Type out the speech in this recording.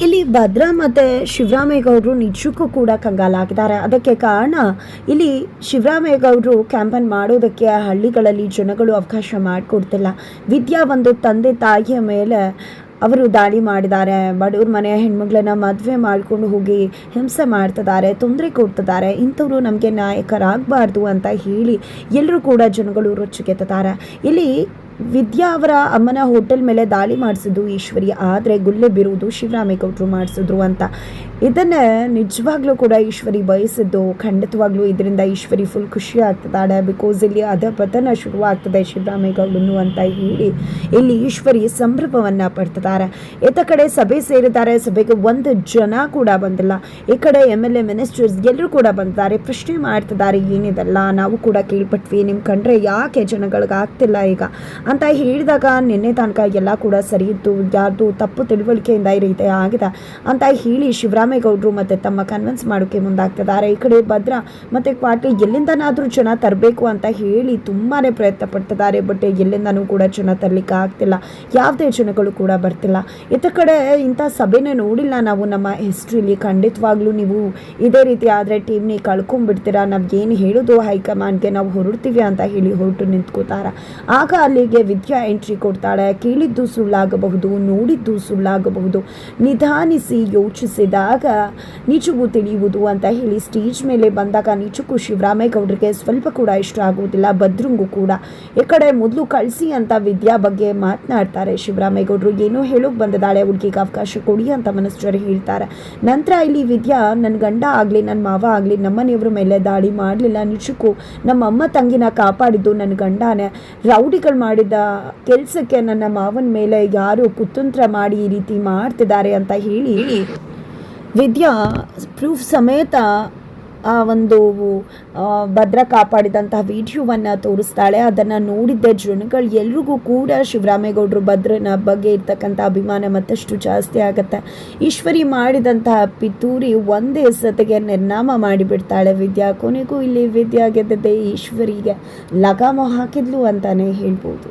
ಇಲ್ಲಿ ಭದ್ರಾ ಮತ್ತು ಶಿವರಾಮೇಗೌಡರು ನಿಜಕ್ಕೂ ಕೂಡ ಕಂಗಾಲಾಗಿದ್ದಾರೆ ಅದಕ್ಕೆ ಕಾರಣ ಇಲ್ಲಿ ಶಿವರಾಮೇಗೌಡರು ಕ್ಯಾಂಪನ್ ಮಾಡೋದಕ್ಕೆ ಹಳ್ಳಿಗಳಲ್ಲಿ ಜನಗಳು ಅವಕಾಶ ಮಾಡಿಕೊಡ್ತಿಲ್ಲ. ವಿದ್ಯಾ ಒಂದು ತಂದೆ ತಾಯಿಯ ಮೇಲೆ ಅವರು ದಾಳಿ ಮಾಡಿದ್ದಾರೆ. ಬಡವ್ರ ಮನೆಯ ಹೆಣ್ಮಗಳನ್ನ ಮದುವೆ ಮಾಡ್ಕೊಂಡು ಹೋಗಿ ಹಿಂಸೆ ಮಾಡ್ತಿದ್ದಾರೆ, ತೊಂದರೆ ಕೊಡ್ತಿದ್ದಾರೆ. ಇಂಥವರು ನಮಗೆ ನಾಯಕರಾಗಬಾರ್ದು ಅಂತ ಹೇಳಿ ಎಲ್ಲರೂ ಕೂಡ ಜನಗಳು ರೊಚ್ಚಿಗೆತ್ತಿದ್ದಾರೆ. ಇಲ್ಲಿ ವಿದ್ಯಾ ಅವರ ಅಮ್ಮನ ಹೋಟೆಲ್ ಮೇಲೆ ದಾಳಿ ಮಾಡಿಸಿದ್ದು ಈಶ್ವರಿ ಆದರೆ ಗುಲ್ಲೆ ಬಿರುವುದು ಶಿವರಾಮೇಗೌಡರು ಮಾಡಿಸಿದ್ರು ಅಂತ. ಇದನ್ನು ನಿಜವಾಗ್ಲೂ ಕೂಡ ಈಶ್ವರಿ ಬಯಸಿದ್ದು, ಖಂಡಿತವಾಗ್ಲೂ ಇದರಿಂದ ಈಶ್ವರಿ ಫುಲ್ ಖುಷಿ ಆಗ್ತದಾಳೆ ಬಿಕಾಸ್ ಇಲ್ಲಿ ಅದ ಪತನ ಶುರುವಾಗ್ತದೆ ಶಿವರಾಮೇಗೌಡನು ಅಂತ ಹೇಳಿ ಇಲ್ಲಿ ಈಶ್ವರಿ ಸಂಭ್ರಮವನ್ನು ಪಡ್ತಿದ್ದಾರೆ. ಇತ್ತ ಕಡೆ ಸಭೆ ಸೇರಿದ್ದಾರೆ, ಸಭೆಗೆ ಒಂದು ಜನ ಕೂಡ ಬಂದಿಲ್ಲ. ಈ ಕಡೆ ಎಂ ಎಲ್ ಎ ಮಿನಿಸ್ಟರ್ಸ್ ಎಲ್ಲರೂ ಕೂಡ ಬಂದಿದ್ದಾರೆ, ಪ್ರಶ್ನೆ ಮಾಡ್ತಿದ್ದಾರೆ, ಏನಿದೆಲ್ಲ? ನಾವು ಕೂಡ ಕೇಳ್ಪಟ್ವಿ ನಿಮ್ಮ ಕಂಡ್ರೆ ಯಾಕೆ ಜನಗಳಿಗೆ ಆಗ್ತಿಲ್ಲ ಈಗ? ಅಂತ ಹೇಳಿದಾಗ ನಿನ್ನೆ ತನಕ ಎಲ್ಲ ಕೂಡ ಸರಿ ಇತ್ತು, ಯಾರ್ದು ತಪ್ಪು ತಿಳುವಳಿಕೆಯಿಂದ ಈ ರೀತಿ ಆಗಿದೆ ಅಂತ ಹೇಳಿ ಶಿವರಾಮೇಗೌಡರು ಮತ್ತು ತಮ್ಮ ಕನ್ವಿನ್ಸ್ ಮಾಡೋಕ್ಕೆ ಮುಂದಾಗ್ತಿದ್ದಾರೆ. ಈ ಕಡೆ ಭದ್ರಾ ಮತ್ತು ಪಾಟೀಲ್ ಎಲ್ಲಿಂದನಾದರೂ ಜನ ತರಬೇಕು ಅಂತ ಹೇಳಿ ತುಂಬಾ ಪ್ರಯತ್ನ ಪಡ್ತಿದ್ದಾರೆ. ಬಟ್ ಎಲ್ಲಿಂದನೂ ಕೂಡ ಜನ ತರಲಿಕ್ಕೆ ಆಗ್ತಿಲ್ಲ. ಯಾವುದೇ ಜನಗಳು ಕೂಡ ಬರ್ತಿಲ್ಲ. ಇತರ ಕಡೆ ಇಂಥ ಸಭೆನೇ ನೋಡಿಲ್ಲ ನಾವು. ನಮ್ಮ ಹಿಸ್ಟ್ರಿಲಿ ಖಂಡಿತವಾಗ್ಲೂ ನೀವು ಇದೇ ರೀತಿ ಆದರೆ ಟೀಮ್ನಿ ಕಳ್ಕೊಂಡ್ಬಿಡ್ತೀರಾ? ನಾವು ಏನು ಹೇಳೋದು ಹೈಕಮಾಂಡ್ಗೆ? ನಾವು ಹೊರಡ್ತೀವಿ ಅಂತ ಹೇಳಿ ಹೊರಟು ನಿಂತ್ಕೋತಾರ. ಆಗ ಅಲ್ಲಿಗೆ ವಿದ್ಯಾ ಎಂಟ್ರಿ ಕೊಡ್ತಾಳೆ. ಕೇಳಿದ್ದು ಸುಳ್ಳಾಗಬಹುದು, ನೋಡಿದ್ದು ಸುಳ್ಳಾಗಬಹುದು. ನಿಧಾನಿಸಿ ಯೋಚಿಸಿದಾಗ ನಿಜವೂ ತಿಳಿಯುವುದು ಅಂತ ಹೇಳಿ ಸ್ಟೇಜ್ ಮೇಲೆ ಬಂದಾಗ ನಿಜಕ್ಕೂ ಶಿವರಾಮೇಗೌಡರಿಗೆ ಸ್ವಲ್ಪ ಕೂಡ ಇಷ್ಟ ಆಗುವುದಿಲ್ಲ, ಭದ್ರಂಗೂ ಕೂಡ. ಈ ಮೊದಲು ಕಳಿಸಿ ಅಂತ ವಿದ್ಯಾ ಬಗ್ಗೆ ಮಾತನಾಡ್ತಾರೆ ಶಿವರಾಮೇಗೌಡರು. ಏನೋ ಹೇಳೋಕೆ ಬಂದದಾಳೆ ಹುಡುಗಿಗೆ ಅವಕಾಶ ಕೊಡಿ ಅಂತ ಮನಸ್ಸರು ಹೇಳ್ತಾರೆ. ನಂತರ ಇಲ್ಲಿ ವಿದ್ಯಾ ನನ್ನ ಗಂಡ ಆಗಲಿ ನನ್ನ ಮಾವ ಆಗಲಿ, ನಮ್ಮನೆಯವ್ರ ಮೇಲೆ ದಾಳಿ ಮಾಡಲಿಲ್ಲ. ನಿಜಕ್ಕೂ ನಮ್ಮ ಅಮ್ಮ ತಂಗಿನ ಕಾಪಾಡಿದ್ದು ನನ್ನ ಗಂಡನೇ. ರೌಡಿಗಳು ಮಾಡಿದ ಕೆಲಸಕ್ಕೆ ನನ್ನ ಮಾವನ ಮೇಲೆ ಯಾರು ಕುತಂತ್ರ ಮಾಡಿ ಈ ರೀತಿ ಮಾಡ್ತಿದ್ದಾರೆ ಅಂತ ಹೇಳಿ ವಿದ್ಯಾ ಪ್ರೂಫ್ ಸಮೇತ ಆ ಒಂದು ಭದ್ರ ಕಾಪಾಡಿದಂತಹ ವಿಡಿಯೋವನ್ನು ತೋರಿಸ್ತಾಳೆ. ಅದನ್ನು ನೋಡಿದ್ದ ಜನಗಳು ಎಲ್ರಿಗೂ ಕೂಡ ಶಿವರಾಮೇಗೌಡರು ಭದ್ರನ ಬಗ್ಗೆ ಇರ್ತಕ್ಕಂಥ ಅಭಿಮಾನ ಮತ್ತಷ್ಟು ಜಾಸ್ತಿ ಆಗುತ್ತೆ. ಈಶ್ವರಿ ಮಾಡಿದಂತಹ ಪಿತೂರಿ ಒಂದೇ ಸತೆಗೆ ನಿರ್ನಾಮ ಮಾಡಿಬಿಡ್ತಾಳೆ ವಿದ್ಯಾ. ಕೊನೆಗೂ ಇಲ್ಲಿ ವಿದ್ಯಾ ಗೆದ್ದದ್ದೇ ಈಶ್ವರಿಗೆ ಲಗಾಮ ಹಾಕಿದ್ಲು ಅಂತಲೇ ಹೇಳ್ಬೋದು.